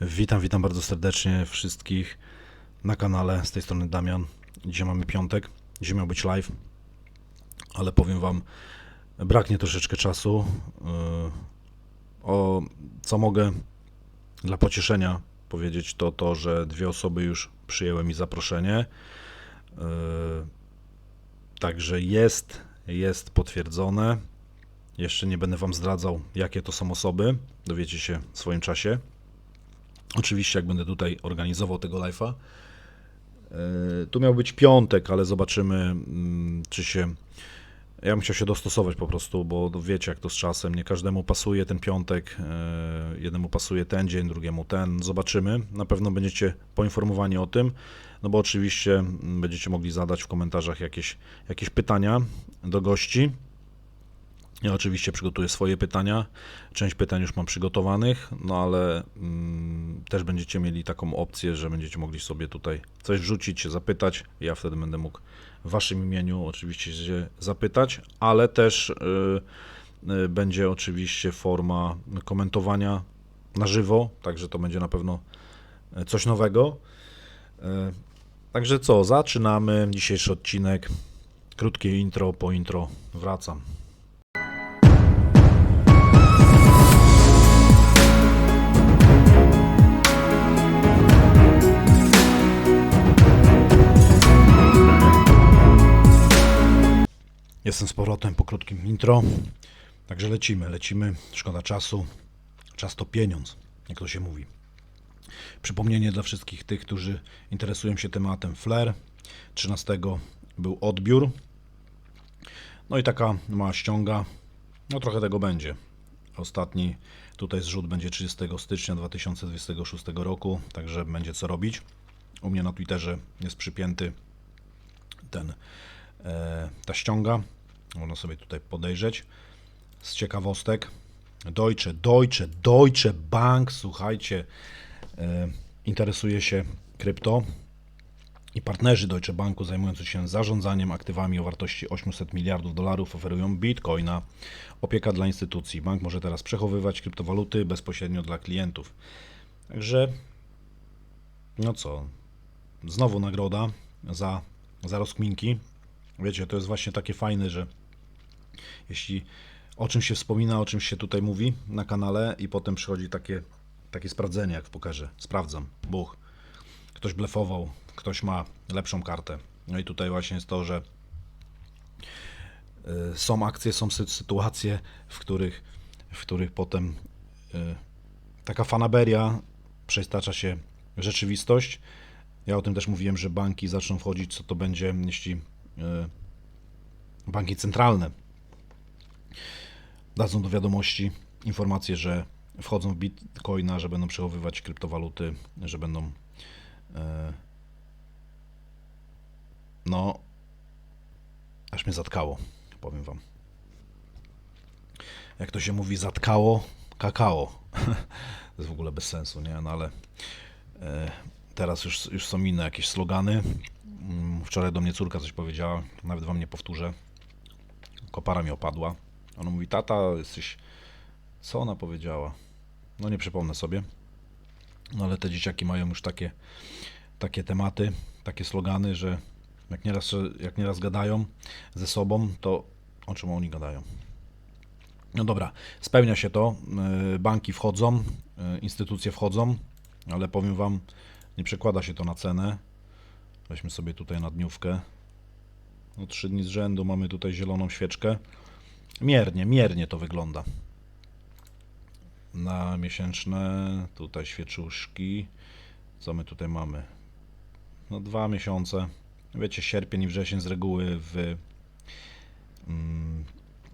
Witam, witam bardzo serdecznie wszystkich na kanale. Z tej strony Damian. Dzisiaj mamy piątek. Dzisiaj miał być live, ale powiem Wam, braknie troszeczkę czasu. Yy, O co mogę dla pocieszenia powiedzieć, to to, że dwie osoby już przyjęły mi zaproszenie. Yy, Także jest, jest potwierdzone. Jeszcze nie będę Wam zdradzał, jakie to są osoby. Dowiecie się w swoim czasie. Oczywiście, jak będę tutaj organizował tego live'a. Yy, Tu miał być piątek, ale zobaczymy, mm, czy się. Ja bym chciał się dostosować po prostu, bo wiecie, jak to z czasem. Nie każdemu pasuje ten piątek. yy, Jednemu pasuje ten dzień, drugiemu ten. Zobaczymy. Na pewno będziecie poinformowani o tym. No bo oczywiście mm, będziecie mogli zadać w komentarzach jakieś, jakieś pytania do gości. Ja oczywiście przygotuję swoje pytania. Część pytań już mam przygotowanych, no ale mm, też będziecie mieli taką opcję, że będziecie mogli sobie tutaj coś wrzucić, zapytać. Ja wtedy będę mógł w waszym imieniu oczywiście się zapytać, ale też y, y, będzie oczywiście forma komentowania na żywo, także to będzie na pewno y, coś nowego. Y, Także co, zaczynamy dzisiejszy odcinek. Krótkie intro, po intro wracam. Jestem z powrotem po krótkim intro. Także lecimy, lecimy. Szkoda czasu. Czas to pieniądz, jak to się mówi. Przypomnienie dla wszystkich tych, którzy interesują się tematem Flair. 13 był odbiór. No i taka mała ściąga. No trochę tego będzie. Ostatni tutaj zrzut będzie 30 stycznia 2026 roku, także będzie co robić. U mnie na Twitterze jest przypięty ten, e, ta ściąga. Można sobie tutaj podejrzeć. Z ciekawostek. Deutsche, Deutsche, Deutsche Bank, słuchajcie, e, interesuje się krypto i partnerzy Deutsche Banku zajmujący się zarządzaniem aktywami o wartości 800 miliardów dolarów oferują bitcoina. Opieka dla instytucji. Bank może teraz przechowywać kryptowaluty bezpośrednio dla klientów. Także, no co, znowu nagroda za, za rozkminki. Wiecie, to jest właśnie takie fajne, że jeśli o czymś się wspomina, o czymś się tutaj mówi na kanale i potem przychodzi takie, takie sprawdzenie, jak pokażę. Sprawdzam. Buch. Ktoś blefował, ktoś ma lepszą kartę. No i tutaj właśnie jest to, że y, są akcje, są sy- sytuacje, w których, w których potem y, taka fanaberia przestacza się w rzeczywistość. Ja o tym też mówiłem, że banki zaczną wchodzić, co to będzie, jeśli y, banki centralne dadzą do wiadomości informację, że wchodzą w bitcoina, że będą przechowywać kryptowaluty, że będą e, no aż mnie zatkało, powiem wam. Jak to się mówi, zatkało kakao. to jest w ogóle bez sensu, nie? No ale e, teraz już, już są inne jakieś slogany. Mm, Wczoraj do mnie córka coś powiedziała, nawet wam nie powtórzę. Kopara mi opadła. Ona mówi, tata, jesteś... Co ona powiedziała? No nie przypomnę sobie. No ale te dzieciaki mają już takie, takie tematy, takie slogany, że jak nieraz, jak nieraz gadają ze sobą, to o czym oni gadają? No dobra, spełnia się to. Yy, Banki wchodzą, yy, instytucje wchodzą, ale powiem Wam, nie przekłada się to na cenę. Weźmy sobie tutaj na dniówkę. No trzy dni z rzędu mamy tutaj zieloną świeczkę. Miernie, miernie to wygląda. Na miesięczne, tutaj świeczuszki. Co my tutaj mamy? No dwa miesiące. Wiecie, sierpień i wrzesień z reguły w, mm,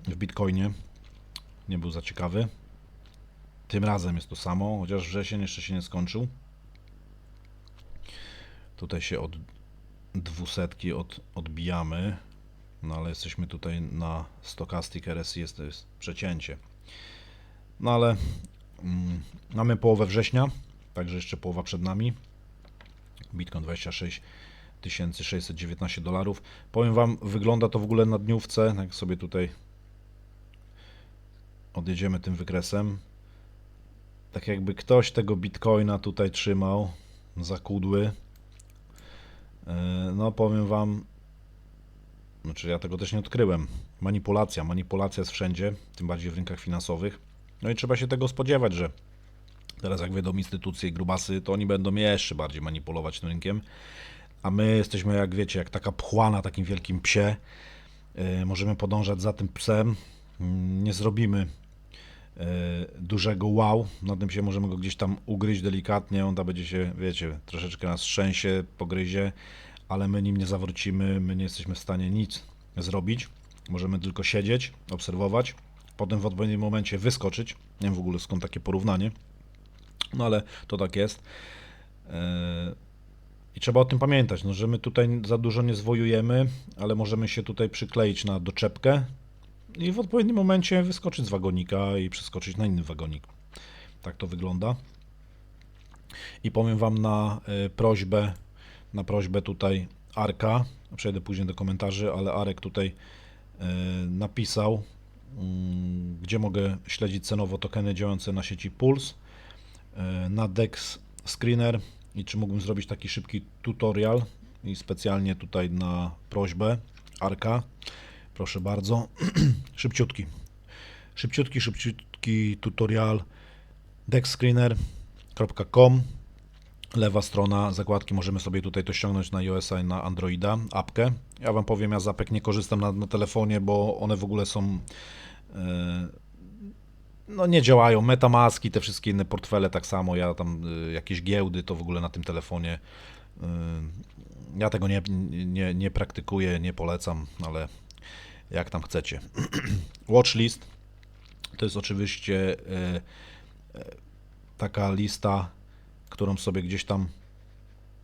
w Bitcoinie nie był za ciekawy. Tym razem jest to samo, chociaż wrzesień jeszcze się nie skończył. Tutaj się od dwusetki od, odbijamy. No ale jesteśmy tutaj na Stochastic RSI, jest, to jest przecięcie. No ale mm, mamy połowę września, także jeszcze połowa przed nami. Bitcoin 26 619 dolarów. Powiem Wam, wygląda to w ogóle na dniówce, jak sobie tutaj odjedziemy tym wykresem. tak jakby ktoś tego bitcoina tutaj trzymał za kudły. E, No powiem wam, znaczy ja tego też nie odkryłem. Manipulacja, manipulacja jest wszędzie, tym bardziej w rynkach finansowych. No i trzeba się tego spodziewać, że teraz jak wejdą instytucje i grubasy, to oni będą jeszcze bardziej manipulować tym rynkiem. A my jesteśmy, jak wiecie, jak taka pchła na takim wielkim psie. E, Możemy podążać za tym psem. Mm, Nie zrobimy e, dużego wow. Na tym się możemy go gdzieś tam ugryźć delikatnie. On tam będzie się, wiecie, troszeczkę nas trzęsie, pogryzie, ale my nim nie zawrócimy. My nie jesteśmy w stanie nic zrobić. Możemy tylko siedzieć, obserwować. Potem w odpowiednim momencie wyskoczyć. Nie wiem w ogóle skąd takie porównanie. No ale to tak jest. E, I trzeba o tym pamiętać, no, że my tutaj za dużo nie zwojujemy, ale możemy się tutaj przykleić na doczepkę i w odpowiednim momencie wyskoczyć z wagonika i przeskoczyć na inny wagonik. Tak to wygląda. I powiem Wam na e, prośbę, na prośbę tutaj Arka, przejdę później do komentarzy, ale Arek tutaj e, napisał, mm, gdzie mogę śledzić cenowo tokeny działające na sieci Pulse e, na Dex Screener i czy mógłbym zrobić taki szybki tutorial i specjalnie tutaj na prośbę Arka. Proszę bardzo. szybciutki. Szybciutki, szybciutki tutorial dexscreener.com Lewa strona zakładki, możemy sobie tutaj to ściągnąć na iOS-a i na Androida, apkę. Ja Wam powiem, ja z apek nie korzystam na, na telefonie, bo one w ogóle są e, no nie działają. Metamaski, te wszystkie inne portfele tak samo. Ja tam y, jakieś giełdy to w ogóle na tym telefonie. y, Ja tego nie, nie, nie praktykuję, nie polecam, ale jak tam chcecie. Watchlist to jest oczywiście taka lista, którą sobie gdzieś tam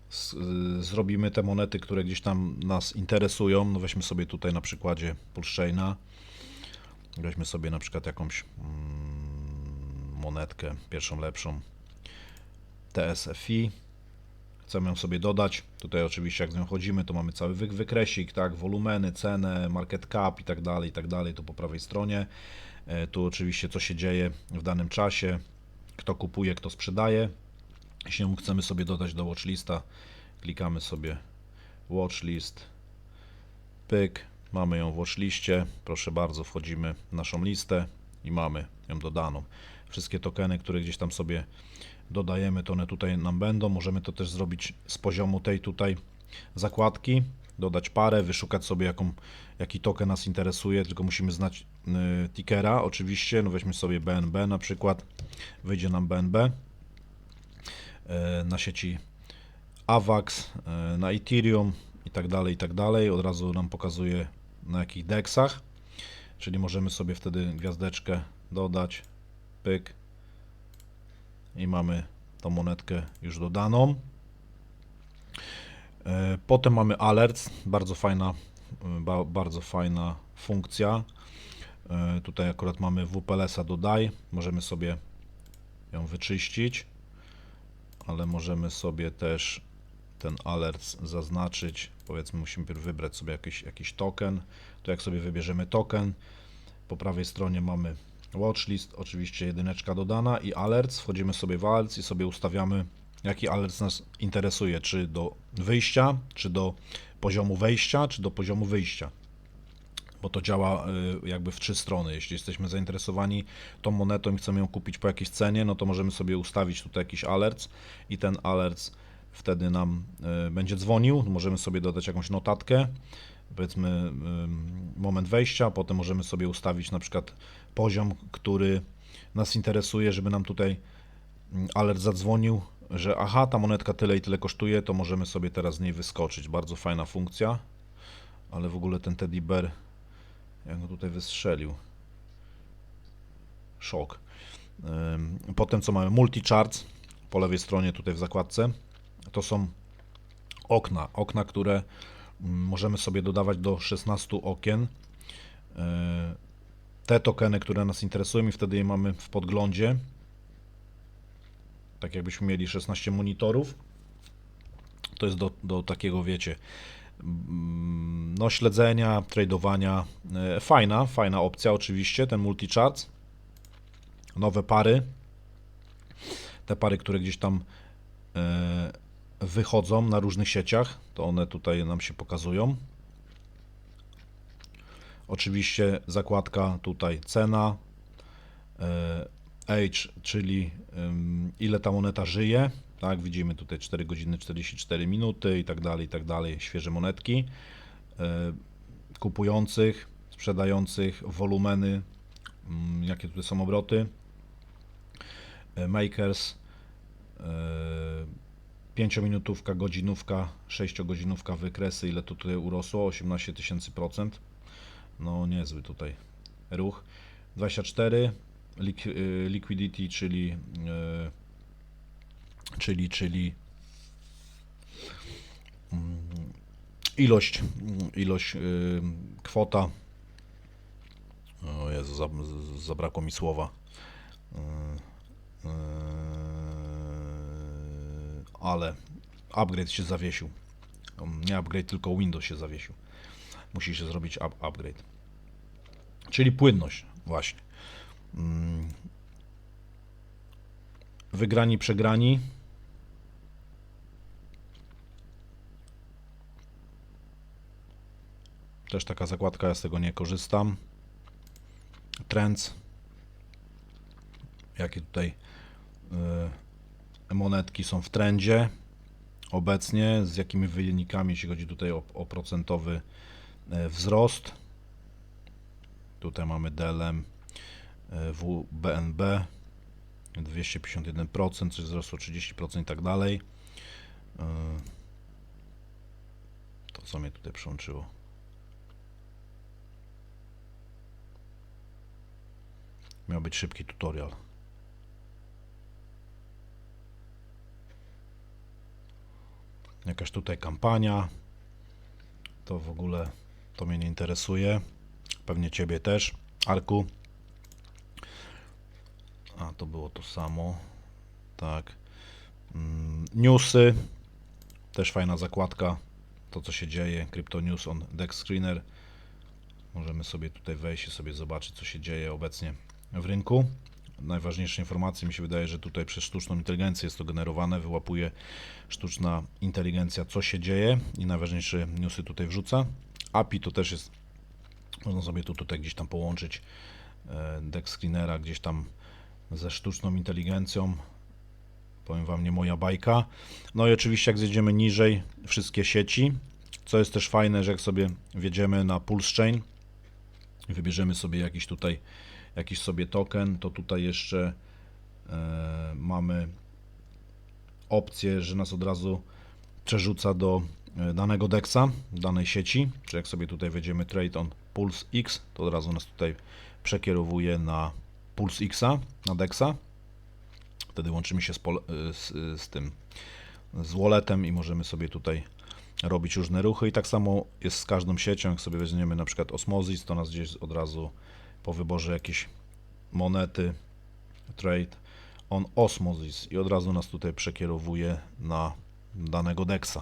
z, y, zrobimy te monety, które gdzieś tam nas interesują. No weźmy sobie tutaj na przykładzie Pulsechaina. Weźmy sobie na przykład jakąś mm, monetkę, pierwszą lepszą. TSFI. Chcemy ją sobie dodać. Tutaj oczywiście jak z nią chodzimy, to mamy cały wy- wykresik, tak, wolumeny, cenę, market cap i tak dalej, i tak dalej, tu po prawej stronie. E, Tu oczywiście co się dzieje w danym czasie, kto kupuje, kto sprzedaje. Ją chcemy sobie dodać do watchlista, klikamy sobie watchlist, pyk, mamy ją w watchliście, proszę bardzo, wchodzimy w naszą listę i mamy ją dodaną. Wszystkie tokeny, które gdzieś tam sobie dodajemy, to one tutaj nam będą. Możemy to też zrobić z poziomu tej tutaj zakładki, dodać parę, wyszukać sobie jaką, jaki token nas interesuje, tylko musimy znać y, tickera oczywiście, no weźmy sobie BNB na przykład, wyjdzie nam BNB na sieci AVAX, y, na Ethereum i tak dalej, i tak dalej. Od razu nam pokazuje na jakich deksach, czyli możemy sobie wtedy gwiazdeczkę dodać, pyk i mamy tą monetkę już dodaną. E, Potem mamy alerts, bardzo fajna, e, ba, bardzo fajna funkcja. E, Tutaj akurat mamy WPLS-a dodaj, możemy sobie ją wyczyścić, ale możemy sobie też ten alert zaznaczyć. Powiedzmy, musimy wybrać sobie jakiś, jakiś token. To jak sobie wybierzemy token, po prawej stronie mamy watchlist, oczywiście jedyneczka dodana i alerts. Wchodzimy sobie w alerts i sobie ustawiamy, jaki alert nas interesuje, czy do wyjścia, czy do poziomu wejścia, czy do poziomu wyjścia. Bo to działa y, jakby w trzy strony. Jeśli jesteśmy zainteresowani tą monetą i chcemy ją kupić po jakiejś cenie, no to możemy sobie ustawić tutaj jakiś alert i ten alert wtedy nam y, będzie dzwonił. Możemy sobie dodać jakąś notatkę, powiedzmy y, moment wejścia, potem możemy sobie ustawić na przykład poziom, który nas interesuje, żeby nam tutaj mm, alert zadzwonił, że aha, ta monetka tyle i tyle kosztuje, to możemy sobie teraz z niej wyskoczyć. Bardzo fajna funkcja, ale w ogóle ten teddy bear, jak go tutaj wystrzelił. Szok. Potem co mamy? Multi-charts po lewej stronie tutaj w zakładce. To są okna, okna, które mm, możemy sobie dodawać do 16 okien. Yy, Te tokeny, które nas interesują i wtedy je mamy w podglądzie. Tak jakbyśmy mieli 16 monitorów. To jest do, do takiego, wiecie, no śledzenia, tradowania. Yy, Fajna, fajna opcja oczywiście, ten multi-chart. Nowe pary. te pary, które gdzieś tam e, wychodzą na różnych sieciach, to one tutaj nam się pokazują. Oczywiście zakładka tutaj cena, e, age, czyli ile ta moneta żyje. Tak, widzimy tutaj 4 godziny 44 minuty i tak dalej, i tak dalej, świeże monetki. E, kupujących, sprzedających, wolumeny, mm, jakie tutaj są obroty. E, Makers, e, 5-minutówka, godzinówka, 6-godzinówka wykresy, ile tutaj urosło? 18 tysięcy procent. No niezły tutaj ruch. 24 lik, y, liquidity, czyli czyli czyli mm, ilość ilość y, kwota. O Jezu, zabrakło mi słowa. Y, y, ale upgrade się zawiesił. Um, nie upgrade, tylko Windows się zawiesił. Musi się zrobić up, upgrade. Czyli płynność właśnie. Mm. wygrani, przegrani też taka zakładka, ja z tego nie korzystam trends jakie tutaj y, monetki są w trendzie obecnie, z jakimi wynikami, jeśli chodzi tutaj o, o procentowy e, wzrost. Tutaj mamy DLM e, WBNB 251%, coś wzrosło 30% i tak dalej. E, To co mnie tutaj przyłączyło? Miał być szybki tutorial. Jakaś tutaj kampania. To w ogóle to mnie nie interesuje. Pewnie Ciebie też, Arku. A to było to samo. Tak. Mm, Newsy. Też fajna zakładka. To co się dzieje. Crypto News on Dex Screener. Możemy sobie tutaj wejść i sobie zobaczyć co się dzieje obecnie w rynku. Najważniejsze informacje mi się wydaje, że tutaj przez sztuczną inteligencję jest to generowane. Wyłapuje sztuczna inteligencja, co się dzieje i najważniejsze newsy tutaj wrzuca. API to też jest, można sobie tu tutaj gdzieś tam połączyć e, deck screenera gdzieś tam ze sztuczną inteligencją. Powiem Wam, nie moja bajka. No i oczywiście jak zjedziemy niżej, wszystkie sieci, co jest też fajne, że jak sobie wjedziemy na Pulse Chain i wybierzemy sobie jakiś tutaj jakiś sobie token, to tutaj jeszcze e, mamy opcję, że nas od razu przerzuca do e, danego DEXa, danej sieci, czy jak sobie tutaj wejdziemy Trade on Pulse X, to od razu nas tutaj przekierowuje na Pulse Xa, na DEXa. Wtedy łączymy się z, e, z, z tym, z walletem i możemy sobie tutaj robić różne ruchy. I tak samo jest z każdą siecią, jak sobie weźmiemy na przykład Osmosis, to nas gdzieś od razu po wyborze jakiejś monety, trade on Osmosis i od razu nas tutaj przekierowuje na danego DEXa.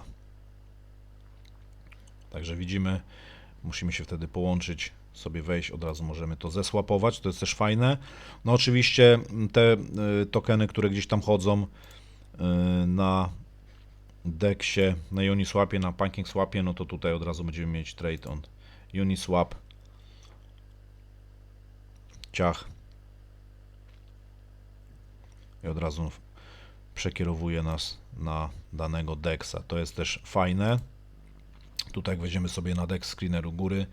Także widzimy, musimy się wtedy połączyć, sobie wejść, od razu możemy to zesłapować, to jest też fajne. No oczywiście te y, tokeny, które gdzieś tam chodzą y, na DEXie, na Uniswapie, na PancakeSwapie, no to tutaj od razu będziemy mieć trade on Uniswap ciach i od razu przekierowuje nas na danego DEXa. To jest też fajne. Tutaj jak sobie na DEX screener u góry,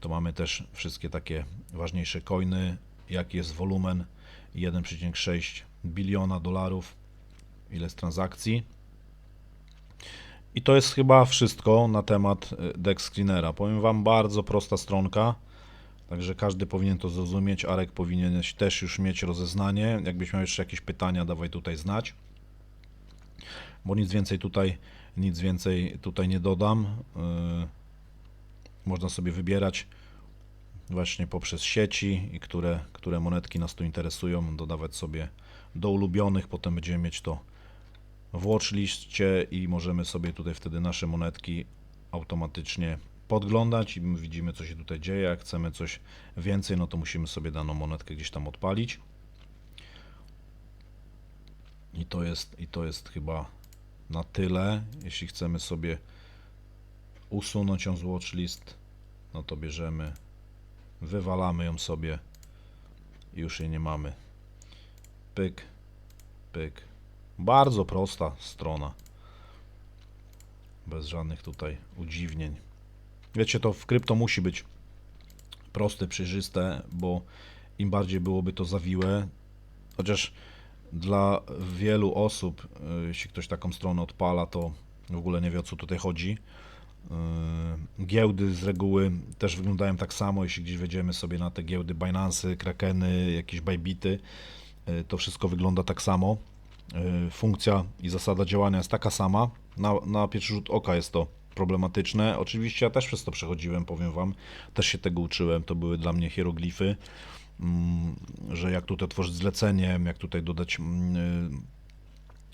to mamy też wszystkie takie ważniejsze coiny, jaki jest wolumen 1,6 biliona dolarów, ile jest transakcji. I to jest chyba wszystko na temat y, DEX screenera. Powiem Wam, bardzo prosta stronka. Także każdy powinien to zrozumieć. Arek powinien też już mieć rozeznanie. Jakbyś miał jeszcze jakieś pytania, dawaj tutaj znać. Bo nic więcej tutaj, nic więcej tutaj nie dodam. Yy, Można sobie wybierać właśnie poprzez sieci i które, które monetki nas tu interesują, dodawać sobie do ulubionych. Potem będziemy mieć to w watchliście i możemy sobie tutaj wtedy nasze monetki automatycznie podglądać i my widzimy co się tutaj dzieje. Jak chcemy coś więcej, no to musimy sobie daną monetkę gdzieś tam odpalić. I to jest, i to jest chyba na tyle. Jeśli chcemy sobie usunąć ją z watchlist, no to bierzemy, wywalamy ją sobie i już jej nie mamy. Pyk, pyk. Bardzo prosta strona. Bez żadnych tutaj udziwnień. Wiecie, to w krypto musi być proste, przejrzyste, bo im bardziej byłoby to zawiłe, chociaż dla wielu osób, y, jeśli ktoś taką stronę odpala, to w ogóle nie wie o co tutaj chodzi. Yy, Giełdy z reguły też wyglądają tak samo, jeśli gdzieś wejdziemy sobie na te giełdy Binance, Krakeny, jakieś Bybity, yy, to wszystko wygląda tak samo. Funkcja i zasada działania jest taka sama. Na, na pierwszy rzut oka jest to problematyczne. Oczywiście ja też przez to przechodziłem, powiem Wam, też się tego uczyłem, to były dla mnie hieroglify, mm, że jak tutaj tworzyć zlecenie, jak tutaj dodać mm,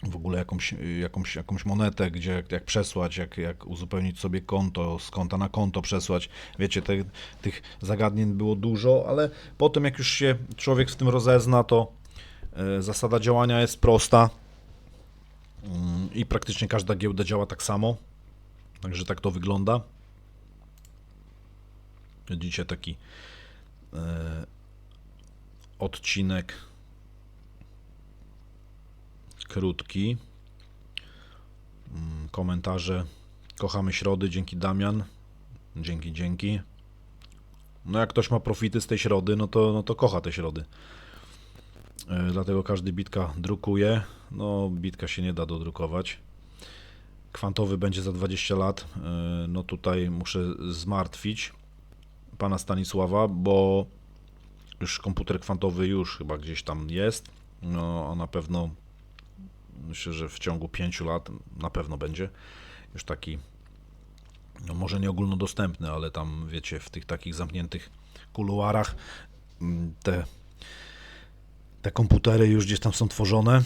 w ogóle jakąś, jakąś, jakąś monetę, gdzie jak, jak przesłać, jak, jak uzupełnić sobie konto, z konta na konto przesłać. Wiecie, te, tych zagadnień było dużo, ale potem jak już się człowiek w tym rozezna, to e, zasada działania jest prosta Mm, i praktycznie każda giełda działa tak samo. Także tak to wygląda. Widzicie taki e, odcinek krótki. Mm, Komentarze. Kochamy środy, dzięki Damian. Dzięki, dzięki. No jak ktoś ma profity z tej środy, no to, no to kocha te środy. E, Dlatego każdy bitka drukuje. No, bitka się nie da dodrukować. Kwantowy będzie za 20 lat. E, No tutaj muszę zmartwić pana Stanisława, bo już komputer kwantowy już chyba gdzieś tam jest. No, a na pewno myślę, że w ciągu 5 lat na pewno będzie już taki, no może nie ogólnodostępny, ale tam wiecie, w tych takich zamkniętych kuluarach mm, te, te komputery już gdzieś tam są tworzone.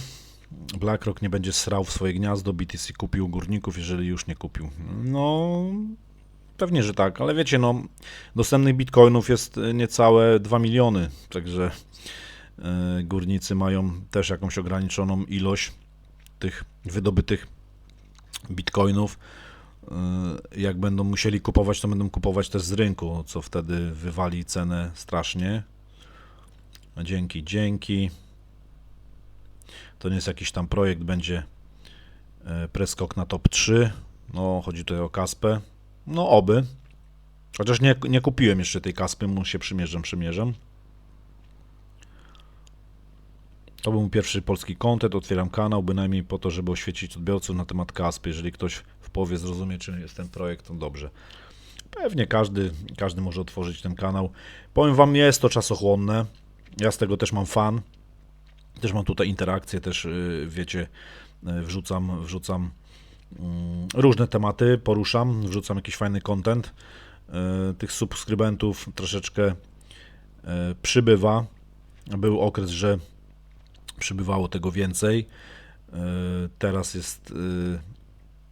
BlackRock nie będzie srał w swoje gniazdo, BTC kupił górników, jeżeli już nie kupił. No, pewnie, że tak, ale wiecie, no, dostępnych bitcoinów jest niecałe 2 miliony, także e, górnicy mają też jakąś ograniczoną ilość tych wydobytych bitcoinów. E, Jak będą musieli kupować, to będą kupować też z rynku, co wtedy wywali cenę strasznie. Dzięki, dzięki. To nie jest jakiś tam projekt, będzie e, preskok na top 3. No, chodzi tutaj o Kaspę. No, oby. Chociaż nie, nie kupiłem jeszcze tej Kaspy, mu się przymierzam, przymierzam. To był mój pierwszy polski content, otwieram kanał, bynajmniej po to, żeby oświecić odbiorców na temat Kaspy. Jeżeli ktoś w połowie zrozumie, czym jest ten projekt, to dobrze. Pewnie każdy, każdy może otworzyć ten kanał. Powiem Wam, jest to czasochłonne. Ja z tego też mam fan. Też mam tutaj interakcje, też yy, wiecie, yy, wrzucam, wrzucam mm, różne tematy, poruszam, wrzucam jakiś fajny content. Yy, Tych subskrybentów troszeczkę przybywa. Był okres, że przybywało tego więcej. Teraz jest,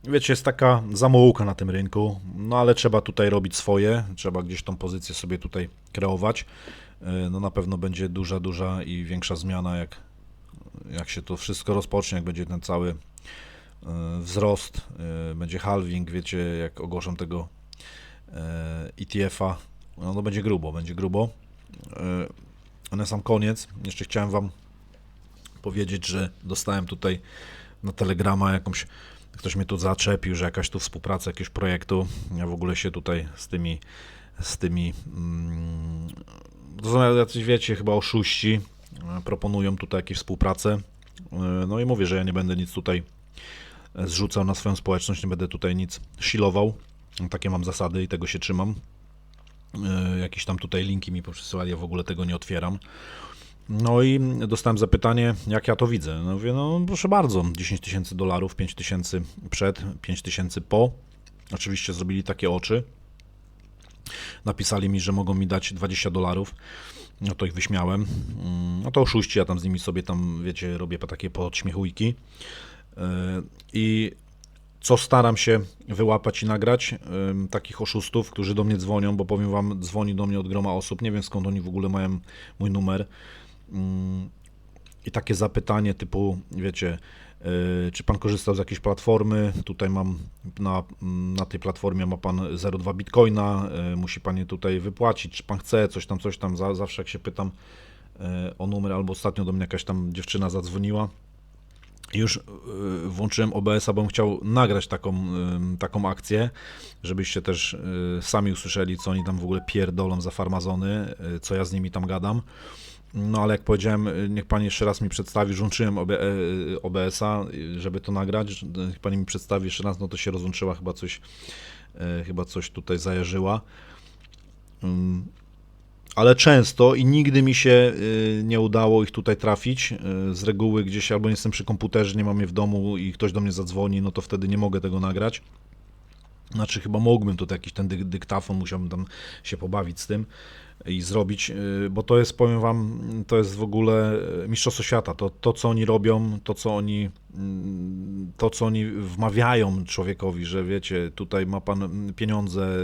wiecie, jest taka zamołuka na tym rynku, no ale trzeba tutaj robić swoje, trzeba gdzieś tą pozycję sobie tutaj kreować. No na pewno będzie duża, duża i większa zmiana, jak, jak się to wszystko rozpocznie, jak będzie ten cały yy, wzrost, yy, będzie halving, wiecie, jak ogłoszą tego ETF-a, no to będzie grubo, będzie grubo. Na sam koniec jeszcze chciałem Wam powiedzieć, że dostałem tutaj na Telegrama jakąś, ktoś mnie tu zaczepił, że jakaś tu współpraca jakiegoś projektu. Ja w ogóle się tutaj z tymi, z tymi, mm, to są jacyś, wiecie, chyba oszuści, e, proponują tutaj jakieś współpracę. E, No i mówię, że ja nie będę nic tutaj e, zrzucał na swoją społeczność, nie będę tutaj nic shilował. Takie mam zasady i tego się trzymam. E, Jakieś tam tutaj linki mi poprzesyłali, ja w ogóle tego nie otwieram. No i dostałem zapytanie, jak ja to widzę. No mówię, no proszę bardzo, 10 tysięcy dolarów, 5 tysięcy przed, 5 tysięcy po. Oczywiście zrobili takie oczy. Napisali mi, że mogą mi dać 20 dolarów. No to ich wyśmiałem. Mm, No to oszuści, ja tam z nimi sobie tam, wiecie, robię takie podśmiechujki. Yy, I co staram się wyłapać i nagrać ym, takich oszustów, którzy do mnie dzwonią, bo powiem wam, dzwoni do mnie od groma osób, nie wiem skąd oni w ogóle mają mój numer. Ym, i takie zapytanie typu, wiecie, czy pan korzystał z jakiejś platformy? Tutaj mam na, na tej platformie ma pan 0,2 bitcoina, yy, musi pan je tutaj wypłacić, czy pan chce, coś tam, coś tam. Za- Zawsze jak się pytam yy, o numer, albo ostatnio do mnie jakaś tam dziewczyna zadzwoniła. Już włączyłem OBS-a, bo bym chciał nagrać taką, taką akcję, żebyście też sami usłyszeli, co oni tam w ogóle pierdolą za farmazony, co ja z nimi tam gadam. No ale jak powiedziałem, y, niech pani jeszcze raz mi przedstawi, włączyłem OB, y, OBS-a, y, żeby to nagrać. Niech pani mi przedstawi jeszcze raz, no to się rozłączyła, chyba coś, y, chyba coś tutaj zajarzyła. Ym, Ale często i nigdy mi się y, nie udało ich tutaj trafić. Y, Z reguły gdzieś albo jestem przy komputerze, nie mam je w domu i ktoś do mnie zadzwoni, no to wtedy nie mogę tego nagrać. Znaczy, chyba mógłbym tutaj jakiś ten dy- dyktafon, musiałbym tam się pobawić z tym i zrobić, y, bo to jest, powiem Wam, to jest w ogóle y, mistrzostwo świata. To, to co oni robią, to co oni, mm, to, co oni wmawiają człowiekowi, że wiecie, tutaj ma Pan mm, pieniądze,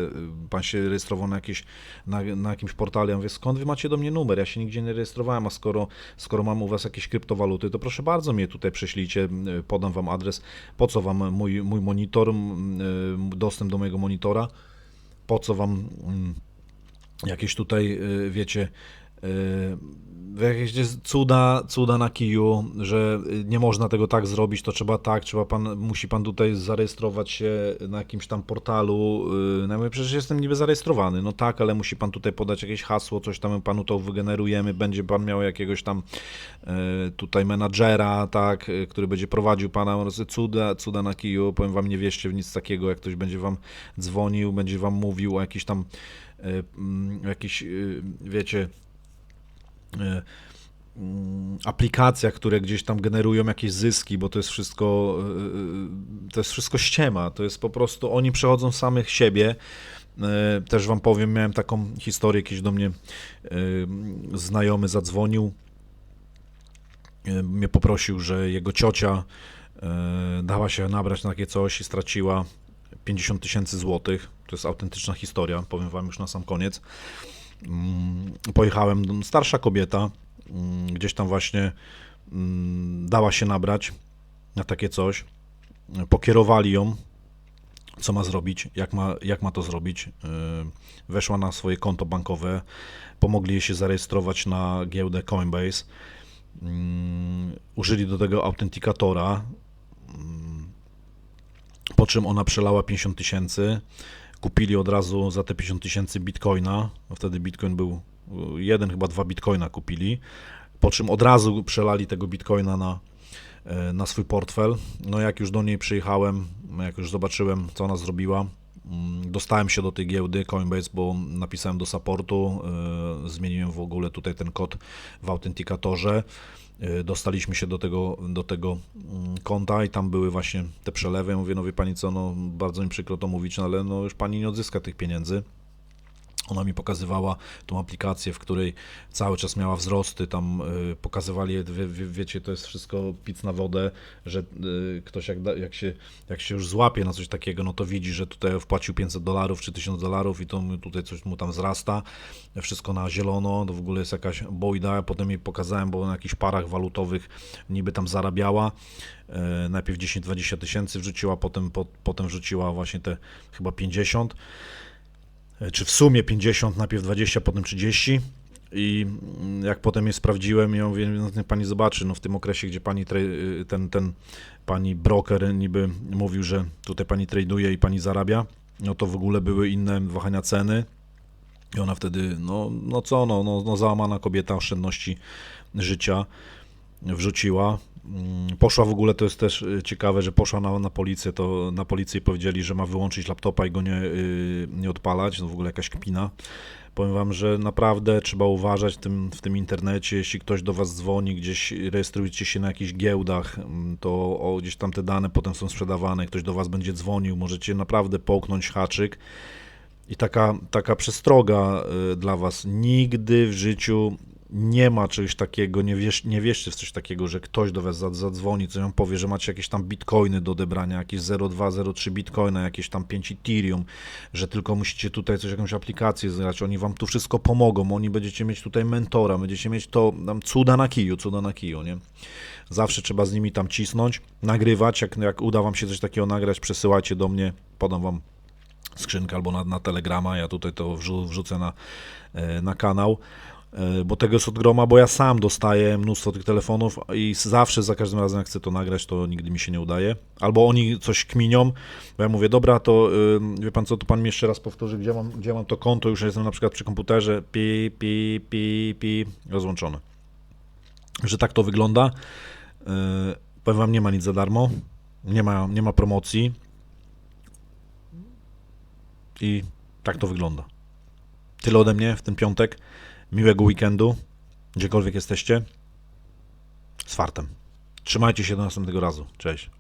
y, Pan się rejestrował na, jakieś, na, na jakimś portalu. Ja mówię, skąd Wy macie do mnie numer? Ja się nigdzie nie rejestrowałem, a skoro, skoro mam u Was jakieś kryptowaluty, to proszę bardzo mnie tutaj prześlijcie, podam Wam adres, po co Wam mój, mój monitor, mm, dostęp do mojego monitora, po co Wam... jakieś tutaj, y, wiecie, y, jakieś cuda, cuda na kiju, że nie można tego tak zrobić, to trzeba tak, trzeba pan, musi pan tutaj zarejestrować się na jakimś tam portalu. y, No ja mówię, przecież jestem niby zarejestrowany. No tak, ale musi pan tutaj podać jakieś hasło, coś tam panu to wygenerujemy, będzie pan miał jakiegoś tam tutaj menadżera, tak, który będzie prowadził pana, cuda, cuda na kiju, powiem wam, nie wierzcie w nic takiego, jak ktoś będzie wam dzwonił, będzie wam mówił o jakiś tam y, mm, jakiś, y, wiecie, y, mm, aplikacjach, które gdzieś tam generują jakieś zyski, bo to jest wszystko, to jest wszystko ściema, to jest po prostu, oni przechodzą samych siebie. Też wam powiem, miałem taką historię, jakiś do mnie znajomy zadzwonił, mnie poprosił, że jego ciocia dała się nabrać na takie coś i straciła 50 tysięcy złotych. To jest autentyczna historia, powiem wam już na sam koniec. Mm, Pojechałem, starsza kobieta, mm, gdzieś tam właśnie mm, dała się nabrać na takie coś. Pokierowali ją, co ma zrobić, jak ma, jak ma to zrobić. Yy, Weszła na swoje konto bankowe, pomogli jej się zarejestrować na giełdę Coinbase. Użyli do tego autentykatora, po czym ona przelała 50 tysięcy. Kupili od razu za te 50 tysięcy bitcoina. Wtedy bitcoin był jeden, chyba dwa bitcoina kupili. Po czym od razu przelali tego bitcoina na, e, na swój portfel. No jak już do niej przyjechałem, jak już zobaczyłem, co ona zrobiła, mm, dostałem się do tej giełdy Coinbase, bo napisałem do supportu, e, zmieniłem w ogóle tutaj ten kod w autentykatorze. E, Dostaliśmy się do tego, do tego mm, konta i tam były właśnie te przelewy. Ja mówię, no wie pani co, no bardzo mi przykro to mówić, no ale no już pani nie odzyska tych pieniędzy. Ona mi pokazywała tą aplikację, w której cały czas miała wzrosty, tam y, pokazywali, wie, wie, wiecie, to jest wszystko pic na wodę, że y, ktoś jak, da, jak, się, jak się już złapie na coś takiego, no to widzi, że tutaj wpłacił 500 dolarów czy 1000 dolarów i to tutaj coś mu tam wzrasta, wszystko na zielono, to w ogóle jest jakaś bojda, potem jej pokazałem, bo na jakichś parach walutowych niby tam zarabiała, E, najpierw 10-20 tysięcy wrzuciła, potem, po, potem wrzuciła właśnie te chyba 50 E, czy w sumie 50, najpierw 20, potem 30. I mm, jak potem je sprawdziłem, ja mówię, no, niech pani zobaczy, no w tym okresie, gdzie pani y, ten, ten pani broker niby mówił, że tutaj pani traduje i pani zarabia, no to w ogóle były inne wahania ceny. I ona wtedy, no, no co, no, no, no załamana kobieta oszczędności życia wrzuciła. Mm, Poszła w ogóle, to jest też y, ciekawe, że poszła na, na policję, to na policję powiedzieli, że ma wyłączyć laptopa i go nie, y, nie odpalać, no w ogóle jakaś kpina. Powiem wam, że naprawdę trzeba uważać w tym, w tym internecie, jeśli ktoś do was dzwoni, gdzieś rejestrujecie się na jakichś giełdach, mm, to o, gdzieś tam te dane potem są sprzedawane, ktoś do was będzie dzwonił, możecie naprawdę połknąć haczyk. I taka, taka przestroga y, dla Was. Nigdy w życiu nie ma czegoś takiego, nie, wierz, nie wierzcie w coś takiego, że ktoś do was za- zadzwoni, co wam powie, że macie jakieś tam bitcoiny do odebrania, jakieś 0,2, 0,3 bitcoina, jakieś tam 5 ethereum, że tylko musicie tutaj coś, jakąś aplikację zgrać, oni wam tu wszystko pomogą, oni będziecie mieć tutaj mentora, będziecie mieć to tam cuda na kiju, cuda na kiju, nie? Zawsze trzeba z nimi tam cisnąć, nagrywać, jak, jak uda wam się coś takiego nagrać, przesyłajcie do mnie, podam wam skrzynkę albo na, na Telegrama, ja tutaj to wrzu, wrzucę na, e, na kanał, bo tego jest od groma, bo ja sam dostaję mnóstwo tych telefonów i zawsze, za każdym razem jak chcę to nagrać, to nigdy mi się nie udaje. Albo oni coś kminią, bo ja mówię, dobra, to wie pan co, to pan mi jeszcze raz powtórzy, gdzie mam, gdzie mam to konto, już jestem na przykład przy komputerze, pi, pi, pi, pi, rozłączony. Że tak to wygląda. Y, powiem wam, nie ma nic za darmo, nie ma, nie ma promocji, i tak to wygląda. Tyle ode mnie w ten piątek. Miłego weekendu, gdziekolwiek jesteście. Z fartem. Trzymajcie się do następnego razu. Cześć.